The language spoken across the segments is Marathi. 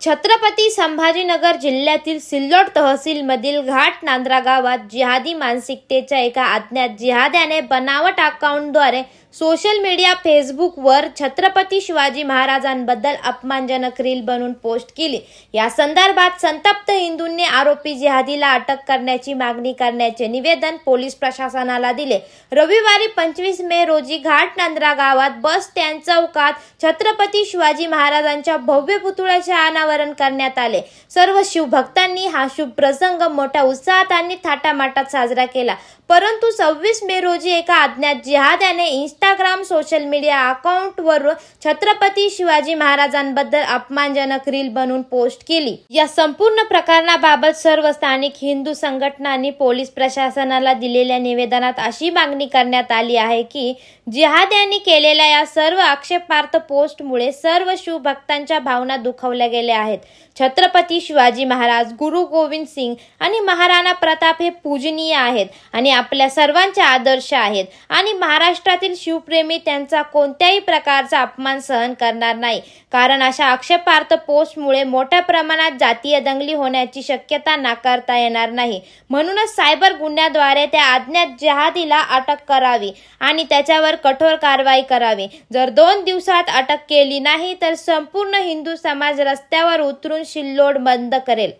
छत्रपती संभाजीनगर जिल्ह्यातील सिल्लोड तहसीलमधील घाट नांद्रा गावात जिहादी मानसिकतेच्या एका अज्ञात जिहाद्याने बनावट अकाउंटद्वारे सोशल मीडिया फेसबुकवर छत्रपती शिवाजी महाराजांबद्दल अपमानजनक रील बनवून पोस्ट केली. या संदर्भात संतप्त हिंदूंनी आरोपी जिहादीला अटक करण्याची मागणी करण्याचे निवेदन पोलीस प्रशासनाला दिले. रविवारी पंचवीस मे रोजी घाट नांद्रा गावात बस स्टँड चौकात छत्रपती शिवाजी महाराजांच्या भव्य पुतळ्याचे अनावरण करण्यात आले. सर्व शिवभक्तांनी हा शुभ प्रसंग मोठ्या उत्साहात आणि थाटामाटात साजरा केला. परंतु सव्वीस मे रोजी एका अज्ञात जिहाद्याने इंस्टाग्राम सोशल मीडिया अकाउंटवर छत्रपती शिवाजी महाराजांबद्दल अपमानजनक रील बनवून पोस्ट केली. या संपूर्ण प्रकरणाबाबत सर्व स्थानिक हिंदू संघटनांनी पोलीस प्रशासनाला दिलेल्या निवेदनात अशी मागणी करण्यात आली आहे की जिहाद्यांनी केलेल्या या सर्व आक्षेपार्थ पोस्टमुळे सर्व शिवभक्तांच्या भावना दुखावल्या गेल्या आहेत. छत्रपती शिवाजी महाराज गुरु गोविंद सिंग आणि महाराणा प्रताप हे पूजनीय आहेत आणि आपल्या सर्वांचे आदर्श आहेत. आणि महाराष्ट्रातील शिवप्रेमी त्यांचा कोणत्याही प्रकारचा अपमान सहन करणार नाही. कारण अशा आक्षेपार्थ पोस्टमुळे मोठ्या प्रमाणात जातीय दंगली होण्याची शक्यता नाकारता येणार नाही. म्हणूनच सायबर गुन्ह्याद्वारे त्या अज्ञात जहादीला अटक करावी आणि त्याच्यावर कठोर कारवाई करावी. जर दोन दिवसात अटक केली नाही तर संपूर्ण हिंदू समाज रस्त्यावर उतरून शिल्लोड बंद करेल.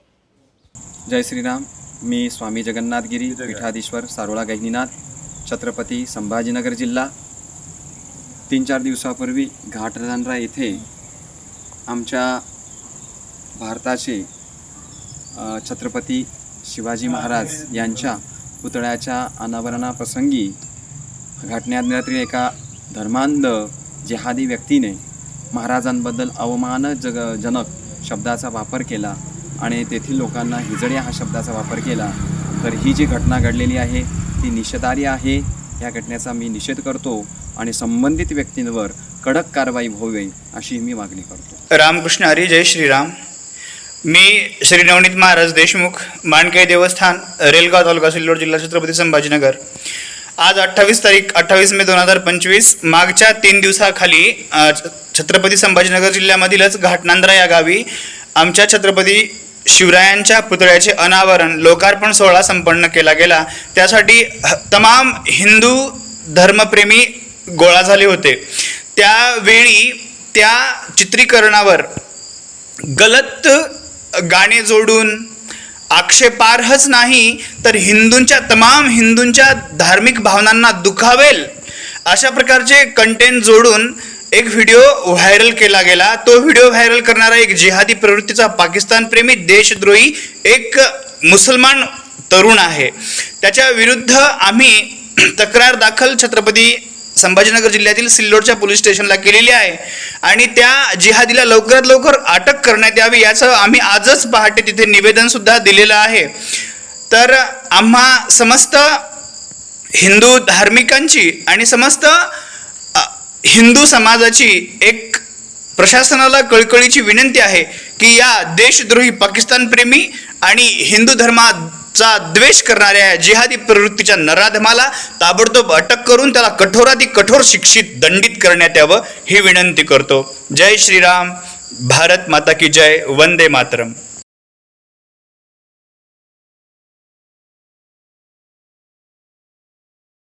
जय श्रीराम. मी स्वामी जगन्नाथगिरी पीठाधीश्वर सारोळा गहिनीनाथ छत्रपती संभाजीनगर जिल्हा. तीन चार दिवसापूर्वी घाटरांड्रा येथे आमच्या भारताचे छत्रपती शिवाजी महाराज यांच्या पुतळ्याच्या अनावरणाप्रसंगी घाटण्यातील एका धर्मांध जिहादी व्यक्तीने महाराजांबद्दल अवमानजग जनक शब्दाचा वापर केला आणि तेथील लोकांना हिजड्या हा शब्दाचा वापर केला तर ही जी घटना घडलेली आहे ती निषेधार्य आहे. या घटनेचा मी निषेध करतो आणि संबंधित व्यक्तींवर कडक कारवाई व्हावी अशी मी मागणी करतो. रामकृष्ण हरी जय श्रीराम. मी श्री नवनीत महाराज देशमुख माणके देवस्थान रेलगाव तालुका सिल्लोड जिल्हा छत्रपती संभाजीनगर. आज अठ्ठावीस तारीख अठ्ठावीस मे दोन हजार पंचवीस मागच्या तीन दिवसाखाली छत्रपती संभाजीनगर जिल्ह्यामधीलच घाटनांद्रा या गावी आमच्या छत्रपती शिवरायांच्या पुतळ्याचे अनावरण लोकार्पण सोहळा संपन्न केला गेला. त्यासाठी ह- तमाम हिंदू धर्मप्रेमी गोळा झाले होते. त्यावेळी त्या चित्रीकरणावर गलत गाणे जोडून आक्षेपार्हच नाही तर हिंदूंच्या तमाम हिंदूंच्या धार्मिक भावनांना दुखावेल. अशा प्रकारचे कंटेंट जोडून एक व्हिडिओ व्हायरल केला गेला. तो व्हिडिओ व्हायरल करणारा एक जिहादी प्रवृत्तीचा पाकिस्तान प्रेमी देशद्रोही एक मुसलमान तरुण आहे. त्याच्या विरुद्ध आम्ही तक्रार दाखल छत्रपती संभाजीनगर जिल्ह्यातील सिल्लोडच्या पोलीस स्टेशनला केलेली आहे. आणि त्या जिहादीला लवकरात लवकर अटक करण्यात यावी याचं आम्ही आजच पहाटे तिथे निवेदनसुद्धा दिलेलं आहे. तर आम्हा समस्त हिंदू धार्मिकांची आणि समस्त हिंदू समाजाची एक प्रशासनाला कळकळीची विनंती आहे की या देशद्रोही पाकिस्तानप्रेमी आणि हिंदू धर्मात चा द्वेष करणाऱ्या जिहादी प्रवृत्तीच्या नराधमाला ताबडतोब अटक करून त्याला कठोराती कठोर शिक्षित दंडित करण्यात यावं ही विनंती करतो. जय श्रीराम. भारत माता की जय. वंदे मातरम.